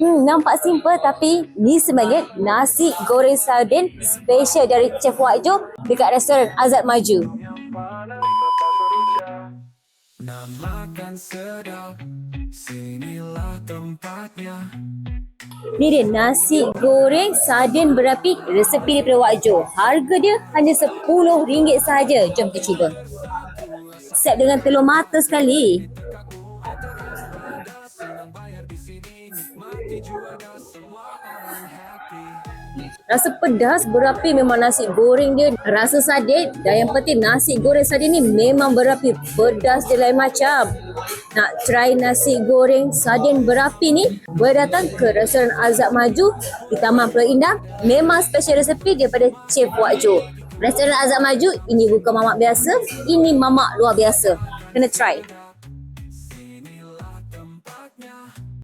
Hmm, nampak simple tapi ni sebenarnya nasi goreng sardin special dari Chef Wak Jo dekat restoran Azad Maju. Nak makan sedap, sinilah tempatnya. Ni dia nasi goreng sardin berapi resepi daripada Wak Jo. Harga dia hanya RM10 sahaja. Jom kita cuba. Set dengan telur mata sekali. Rasa pedas berapi memang nasi goreng dia rasa sardin dan yang penting nasi goreng sardin ni memang berapi pedas dia lain macam. Nak try nasi goreng sardin berapi ni berdatang ke restoran Azab Maju di Taman Pulau Indah memang special resepi daripada Chef Wak Jo. Restoran Azab Maju ini bukan mamak biasa, ini mamak luar biasa. Kena try.